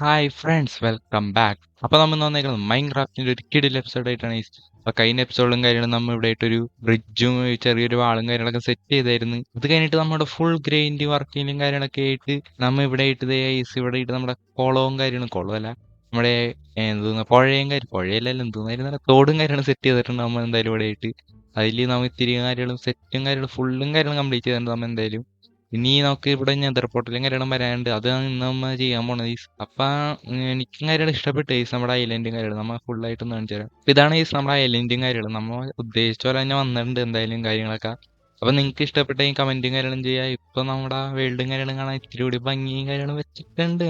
Hi friends welcome back അപ്പോൾ നമ്മൾ വന്നേക്കുന്നത് മൈൻക്രാഫ്റ്റിന്റെ ഒരു കിടിൽ എപ്പിസോഡ് ആയിട്ടാണ് ഈ അപ്പോൾ കഴിഞ്ഞ എപ്പിസോഡും കാര്യങ്ങളും നമ്മൾ ഇവിടെ ആയിട്ടൊരു ബ്രിഡ്ജും ചെറിയൊരു വാളും കാര്യങ്ങളൊക്കെ സെറ്റ് ചെയ്തായിരുന്നു. അത് കഴിഞ്ഞിട്ട് നമ്മുടെ ഫുൾ ഗ്രൈൻഡ് വർക്കിങ്ങും കാര്യങ്ങളൊക്കെ ആയിട്ട് നമ്മൾ ഇവിടെ ആയിട്ട് ഐസ് ഇവിടെ ആയിട്ട് നമ്മുടെ കുളവും കാര്യങ്ങളും കുളമല്ല നമ്മുടെ എന്തോന്ന് പുഴയും കാര്യം പുഴയിലല്ല എന്തോന്നായിരുന്നു തോടും കാര്യങ്ങളും സെറ്റ് ചെയ്തിട്ടുണ്ട് നമ്മൾ എന്തായാലും ഇവിടെ ആയിട്ട്. അതിൽ നമ്മൾ ഇത്തിരി കാര്യങ്ങളും സെറ്റും കാര്യങ്ങളും ഫുള്ളും കാര്യങ്ങളും കംപ്ലീറ്റ് ചെയ്തിട്ടുണ്ട് നമ്മൾ എന്തായാലും. ഇനി നമുക്ക് ഇവിടെ നെതർ പോർട്ടലും കാര്യങ്ങളും വരാനുണ്ട്. അത് ഇന്ന് നമ്മ ചെയ്യാൻ പോണത് അപ്പൊ എനിക്കും കാര്യങ്ങൾ ഇഷ്ടപ്പെട്ടു. ഈസ് നമ്മുടെ ഐലൻഡും കാര്യങ്ങൾ നമ്മൾ ഫുൾ ആയിട്ടൊന്ന് കാണിച്ചു തരാം. അപ്പൊ ഇതാണ് ഈസ് നമ്മുടെ ഐലൻഡും കാര്യങ്ങൾ നമ്മൾ ഉദ്ദേശിച്ച പോലെ തന്നെ വന്നിട്ടുണ്ട് എന്തായാലും കാര്യങ്ങളൊക്കെ. അപ്പൊ നിങ്ങൾക്ക് ഇഷ്ടപ്പെട്ട ഈ കമന്റും കാര്യങ്ങളും ചെയ്യാ. ഇപ്പൊ നമ്മുടെ വേൾഡും കാര്യങ്ങളും കാണാൻ ഇത്തിരി കൂടി ഭംഗിയും കാര്യങ്ങളും വെച്ചിട്ടുണ്ട്.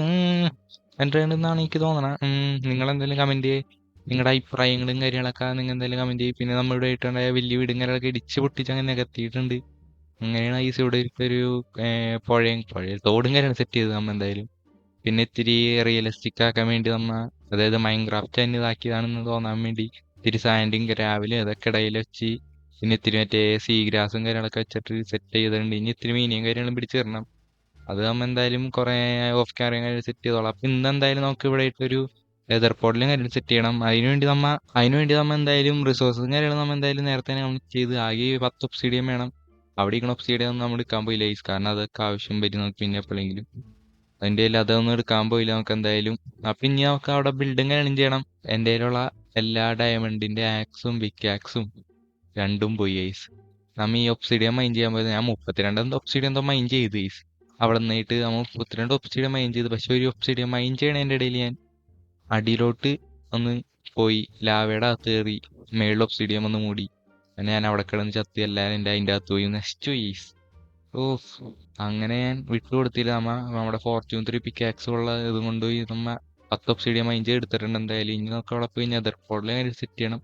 എന്നാണ് എനിക്ക് തോന്നണം. നിങ്ങൾ എന്തെങ്കിലും കമന്റ് നിങ്ങളുടെ അഭിപ്രായങ്ങളും കാര്യങ്ങളൊക്കെ നിങ്ങൾ എന്തെങ്കിലും കമന്റ് ചെയ്യും. പിന്നെ നമ്മുടെ ആയിട്ടുണ്ടായ വലിയ വീടും കാര്യങ്ങളൊക്കെ ഇടിച്ച് പൊട്ടിച്ച് അങ്ങനെ നികത്തിയിട്ടുണ്ട്. അങ്ങനെയാണ് ഐസ് ഇവിടെ ഒരു പുഴയും പുഴ തോടും കാര്യമാണ് സെറ്റ് ചെയ്തത് നമ്മൾ എന്തായാലും. പിന്നെ ഇത്തിരി റിയലിസ്റ്റിക് ആക്കാൻ വേണ്ടി നമ്മ അതായത് മൈൻക്രാഫ്റ്റ് തന്നെ ഇതാക്കിയതാണെന്ന് തോന്നാൻ വേണ്ടി ഇത്തിരി സാൻഡും രാവിലെ അതൊക്കെ ഇടയിൽ വെച്ച് പിന്നെ ഇത്തിരി മറ്റേ സീ ഗ്രാസും കാര്യങ്ങളൊക്കെ വെച്ചിട്ട് സെറ്റ് ചെയ്തിട്ടുണ്ട്. ഇനി ഇത്തിരി മീനിയും കാര്യങ്ങളും പിടിച്ചു തരണം അത് നമ്മൾ എന്തായാലും കുറെ ഓഫ് ക്യാമറയും കാര്യം സെറ്റ് ചെയ്തോളാം. അപ്പൊ ഇന്ന് എന്തായാലും നമുക്ക് ഇവിടെ ഒരു ലെതർ പോർട്ടിലും കാര്യം സെറ്റ് ചെയ്യണം. അതിനുവേണ്ടി നമ്മ അതിനുവേണ്ടി നമ്മ എന്തായാലും റിസോഴ്സും കാര്യങ്ങളും നമ്മ എന്തായാലും നേരത്തെ നമ്മൾ ചെയ്ത് ആകെ പത്ത് ഒബ്സിഡിയം വേണം. അവിടെ ഇങ്ങനെ ഒബ്സിഡിയം ഒന്നും നമ്മൾ എടുക്കാൻ പോയില്ല? ഈസ് കാരണം അതൊക്കെ ആവശ്യം വരും നമുക്ക് പിന്നെ എപ്പോഴെങ്കിലും അതിന്റെ കയ്യിൽ അതൊന്നും എടുക്കാൻ പോയില്ല. നമുക്ക് എന്തായാലും അപ്പം ഇനി നമുക്ക് അവിടെ ബിൽഡിംഗ് ഏണിങ് ചെയ്യണം. എന്റെ കയ്യിലുള്ള എല്ലാ ഡയമണ്ടിന്റെ ആക്സും ബിഗ് ആക്സും രണ്ടും പോയി ഐസ് നമ്മ ഈ ഒബ്സിഡിയം മൈൻ ചെയ്യാൻ പോയത്. ഞാൻ മുപ്പത്തിരണ്ട് ഒബ്സിഡിയം എന്തോ മൈൻ ചെയ്തു ഐസ് അവിടെ നിന്നിട്ട് നമ്മൾ മുപ്പത്തിരണ്ട് ഒബ്സിഡിയം മൈൻ ചെയ്തു. പക്ഷെ ഒരു ഒബ്സിഡിയം മൈൻ ചെയ്യണതിന്റെ ഇടയിൽ ഞാൻ അടിയിലോട്ട് ഒന്ന് പോയി ലാവയുടെ അകത്ത് കയറി മേളിൽ ഒപ്സിഡിയം ഒന്ന് മൂടി. അങ്ങനെ ഞാൻ അവിടെ കിടന്ന് ചത്തി എല്ലാവരും എന്റെ അതിന്റെ അകത്ത് പോയി. നശിച്ചു ഈസ് അങ്ങനെ ഞാൻ വിട്ടു കൊടുത്തില്ല. നമ്മ നമ്മുടെ ഫോർച്യൂൺ ത്രീ പിക്കാക്സ് ഉള്ള ഇത് കൊണ്ടുപോയി. നമ്മ പത്ത് ഒബ്സിഡിയം മൈൻഡ് എടുത്തിട്ടുണ്ട്. എന്തായാലും ഇനി നമുക്ക് അവിടെ പോയി നെതർ പോർട്ടിലും കാര്യം സെറ്റ് ചെയ്യണം.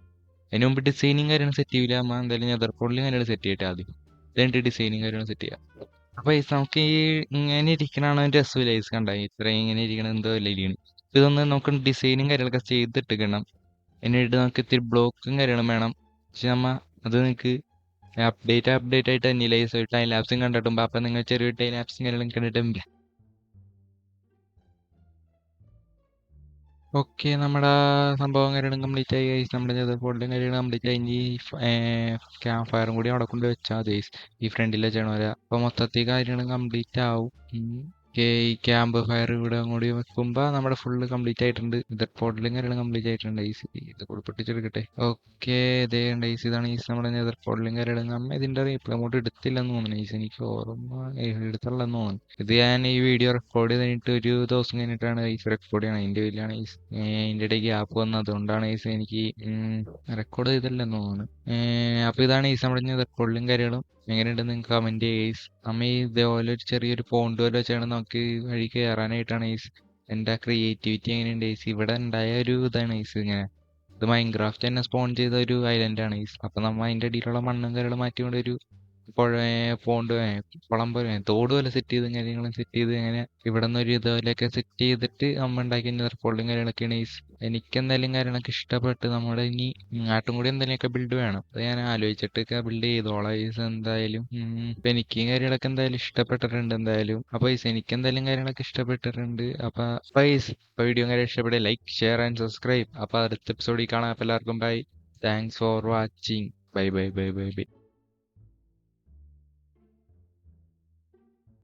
അതിന് മുമ്പ് ഡിസൈനിങ് കാര്യങ്ങൾ സെറ്റ് ചെയ്യില്ല അമ്മ. എന്തായാലും നെതർ പോർട്ടിലും കാര്യങ്ങൾ സെറ്റ് ചെയ്യട്ടെ ആദ്യം. എന്നിട്ട് ഡിസൈനിങ് കാര്യങ്ങൾ സെറ്റ് ചെയ്യാം. അപ്പൊ ഈ നമുക്ക് ഈ ഇങ്ങനെ ഇരിക്കണാണ് അതിന്റെ രസമില്ല ഐസ് കണ്ട? ഇത്രയും ഇങ്ങനെ ഇരിക്കണം എന്തോ അല്ല ഇരിക്കണം ഇതൊന്ന് നമുക്ക് ഡിസൈനും കാര്യങ്ങളൊക്കെ ചെയ്തിട്ട് കിട്ടണം എന്നിട്ട് നമുക്ക് ഇത്തിരി ബ്ലോക്കും കാര്യങ്ങളും വേണം. പക്ഷെ നമ്മ അത് നിങ്ങൾക്ക് അപ്ഡേറ്റ് അപ്ഡേറ്റ് ആയിട്ട് ഈ ടൈം ലാപ്സും കണ്ടിട്ടുമ്പോൾ അപ്പം നിങ്ങൾ ചെറിയ ടൈം ലാപ്സും കാര്യങ്ങളും കണ്ടിട്ടില്ല ഓക്കെ നമ്മുടെ സംഭവം കാര്യങ്ങളും കംപ്ലീറ്റ് ആയി ഗൈസ് നമ്മുടെ ഫോൾഡും കാര്യങ്ങളും കംപ്ലീറ്റ് ആയി. ഇനി ക്യാമ്പ് ഫയറും കൂടി അവിടെ കൊണ്ട് വെച്ചാൽ ഗൈസ് ഈ ഫ്രണ്ടിലെ വെച്ചാണ് വരാം അപ്പോൾ മൊത്തത്തിൽ കാര്യങ്ങളും കംപ്ലീറ്റ് ആവും. ഈ ക്യാമ്പ് ഫയർ ഇവിടെ കൂടി വെക്കുമ്പോൾ നമ്മുടെ ഫുള്ള് കംപ്ലീറ്റ് ആയിട്ടുണ്ട്. ഇത് പോർട്ടലും കാര്യങ്ങളും കംപ്ലീറ്റ് ആയിട്ടുണ്ട്. ഐസ് ഇത് കൂടി പൊട്ടിച്ചെടുക്കട്ടെ ഓക്കെ ഇതേ ഉണ്ട് ഐസ് ഇതാണ്. ഈസ് നമ്മുടെ നെതർ പോർട്ടലും കാര്യങ്ങളും. നമ്മ ഇതിന്റെ റീപ്ലൈ അങ്ങോട്ട് എടുത്തില്ലെന്ന് തോന്നുന്നു. ഐസ് എനിക്ക് ഓർമ്മ എടുത്തുള്ളതെന്ന് തോന്നുന്നു. ഇത് ഞാൻ ഈ വീഡിയോ റെക്കോർഡ് ചെയ്ത് കഴിഞ്ഞിട്ട് ഒരു ദിവസം കഴിഞ്ഞിട്ടാണ് ഐസ് റെക്കോർഡ് ചെയ്യണം അതിന്റെ വലിയാണ് ഐസ് അതിന്റെ ഇടയ്ക്ക് ഗ്യാപ്പ് വന്നത്. അതുകൊണ്ടാണ് ഐസ് എനിക്ക് റെക്കോർഡ് ചെയ്തില്ലെന്ന് തോന്നുന്നു. അപ്പോൾ ഇതാണ് ഈസ് നമ്മുടെ പോർട്ടലും കാര്യങ്ങളും. എങ്ങനെയുണ്ട് നിങ്ങൾക്ക് കമന്റ് ചെയ്യേസ് നമ്മ ഈ ഇതേപോലെ ഒരു ചെറിയൊരു പോണ്ട് പോലെ വെച്ചാണ് നമുക്ക് വഴി കയറാനായിട്ടാണ് ഈസ് എന്റെ ക്രിയേറ്റിവിറ്റി എങ്ങനെയുണ്ട് ഏസ് ഇവിടെ ഉണ്ടായ ഒരു ഇതാണ് ഏസ് ഇങ്ങനെ. ഇത് മൈൻക്രാഫ്റ്റ് തന്നെ സ്പോൺ ചെയ്ത ഒരു ഐലൻഡാണ് ഈസ് അപ്പം നമ്മ അതിന്റെ അടിയിലുള്ള മണ്ണും കരളും മാറ്റിക്കൊണ്ട് ഒരു പുഴ പോണ്ട് കുളം പോലെ തോട് പോലെ സെറ്റ് ചെയ്ത് കാര്യങ്ങളും സെറ്റ് ചെയ്ത് അങ്ങനെ ഇവിടെ ഒരു ഇതുപോലെയൊക്കെ സെറ്റ് ചെയ്തിട്ട് നമ്മൾ ഉണ്ടാക്കിയ നെർഫോൾഡും കാര്യങ്ങളൊക്കെയാണ് എനിക്ക് എന്തായാലും കാര്യങ്ങളൊക്കെ ഇഷ്ടപ്പെട്ട് നമ്മുടെ ഇനി നാട്ടും കൂടി എന്തെങ്കിലുമൊക്കെ ബിൽഡ് വേണം. അത് ഞാൻ ആലോചിച്ചിട്ടൊക്കെ ബിൽഡ് ചെയ്തോളാം. ഈസ് എന്തായാലും ഇപ്പം എനിക്ക് കാര്യങ്ങളൊക്കെ എന്തായാലും ഇഷ്ടപ്പെട്ടിട്ടുണ്ട് എന്തായാലും. അപ്പോൾ ഈസ് എനിക്ക് എന്തായാലും കാര്യങ്ങളൊക്കെ ഇഷ്ടപ്പെട്ടിട്ടുണ്ട്. അപ്പോൾ അപ്പോൾ ഈസ് വീഡിയോ കാര്യം ഇഷ്ടപ്പെടുക ലൈക്ക് ഷെയർ ആൻഡ് സബ്സ്ക്രൈബ് അപ്പോൾ അടുത്ത എപ്പിസോഡിൽ കാണാം. എല്ലാവർക്കും bye thanks for watching bye bye bye bye bye